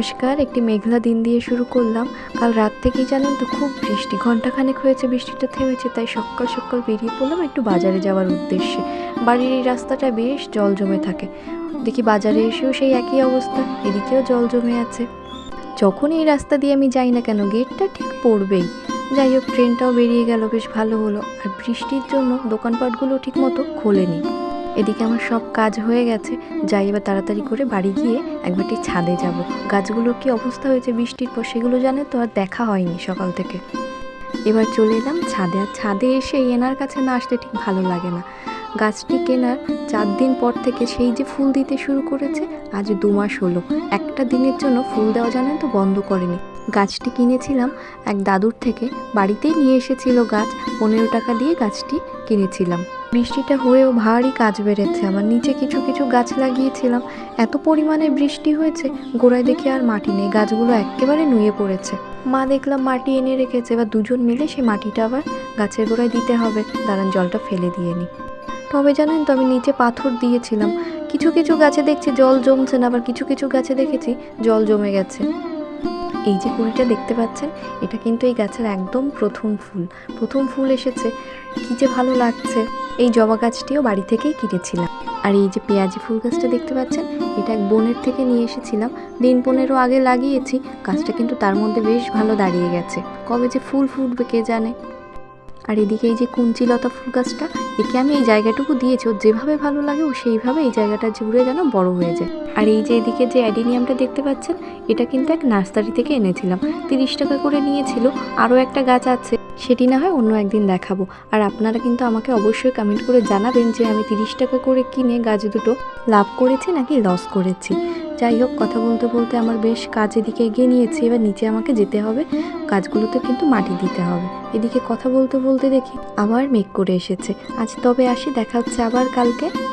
নমস্কার, একটি মেঘলা দিন দিয়ে শুরু করলাম। কাল রাত থেকেই জানেন তো, খুব বৃষ্টি। ঘন্টাখানেক হয়েছে বৃষ্টিটা থেমেছে, তাই সকাল সকাল বেরিয়ে পড়লাম একটু বাজারে যাওয়ার উদ্দেশ্যে। বাড়ির এই রাস্তাটা বেশ জল জমে থাকে। দেখি বাজারে এসেও সেই একই অবস্থা, এদিকেও জল জমে আছে। যখন এই রাস্তা দিয়ে আমি যাই না কেন, গেটটা ঠিক পড়বেই। যাই হোক, ট্রেনটাও বেরিয়ে গেল, বেশ ভালো হলো। আর বৃষ্টির জন্য দোকানপাটগুলো ঠিক মতো খোলেনি। এদিকে আমার সব কাজ হয়ে গেছে। যাই এবার তাড়াতাড়ি করে বাড়ি গিয়ে একবারটি ছাদে যাব। গাছগুলোর কি অবস্থা হয়েছে বৃষ্টির পর সেগুলো জানে তো আর দেখা হয়নি সকাল থেকে। এবার চলে এলাম ছাদে। আর ছাদে এসে এনার কাছে না আসতে ঠিক ভালো লাগে না। গাছটি কেনার চার দিন পর থেকে সেই যে ফুল দিতে শুরু করেছে, আজ দু মাস হলো। একটা দিনের জন্য ফুল দেওয়া জানেন তো বন্ধ করেনি। গাছটি কিনেছিলাম এক দাদুর থেকে। বাড়িতেই নিয়ে এসেছিল গাছ। পনেরো টাকা দিয়ে গাছটি কিনেছিলাম। বৃষ্টিটা হয়েও ভারী কাজ বেড়েছে। আমার নিচে কিছু কিছু গাছ লাগিয়েছিলাম। এত পরিমাণে বৃষ্টি হয়েছে, গোড়ায় দেখি আর মাটি নেই। গাছগুলো একেবারে নুয়ে পড়েছে। মা দেখলাম মাটি এনে রেখেছে, এবার দুজন মিলে সেই মাটিটা আবার গাছের গোড়ায় দিতে হবে। দাঁড়ান, জলটা ফেলে দিয়ে নিই তবে জানেন তো, আমি নিচে পাথর দিয়েছিলাম। কিছু কিছু গাছে দেখছি জল জমছে না, আবার কিছু কিছু গাছে দেখেছি জল জমে গেছে। এই যে কুড়িটা দেখতে পাচ্ছেন, এটা কিন্তু এই গাছের একদম প্রথম ফুল। প্রথম ফুল এসেছে, কী যে ভালো লাগছে। এই জবা গাছটিও বাড়ি থেকেই কিনেছিলাম। আর এই যে পেঁয়াজি ফুল গাছটা দেখতে পাচ্ছেন, এটা এক বোনের থেকে নিয়ে এসেছিলাম। দিন পনেরো আগে লাগিয়েছি, গাছটা কিন্তু তার মধ্যে বেশ ভালো দাঁড়িয়ে গেছে। কবে যে ফুল ফুটবে কে জানে? আর এদিকে এই যে কুঞ্চিলতা ফুল গাছটা, একে আমি এই জায়গাটুকু দিয়েছি, ওর যেভাবে ভালো লাগে, ও সেইভাবে এই জায়গাটা জুড়ে যেন বড় হয়ে যায়। আর এই যে এদিকে যে অ্যাডিনিয়ামটা দেখতে পাচ্ছেন, এটা কিন্তু এক নার্সারি থেকে এনেছিলাম। তিরিশ টাকা করে নিয়েছিল, আরও একটা গাছ আছে, সেটি না হয় অন্য একদিন দেখাবো। আর আপনারা কিন্তু আমাকে অবশ্যই কমেন্ট করে জানাবেন যে আমি তিরিশ টাকা করে কিনে গাছ দুটো লাভ করেছি নাকি লস করেছি। যাই হোক, কথা বলতে বলতে আমার বেশ কাজ এদিকে এগিয়ে নিয়েছি। এবার নিচে আমাকে যেতে হবে। কাজগুলোতে কিন্তু মাটি দিতে হবে। এদিকে কথা বলতে বলতে দেখি আবার মেঘ করে এসেছে। আজ তবে আসি, দেখা হচ্ছে আবার কালকে।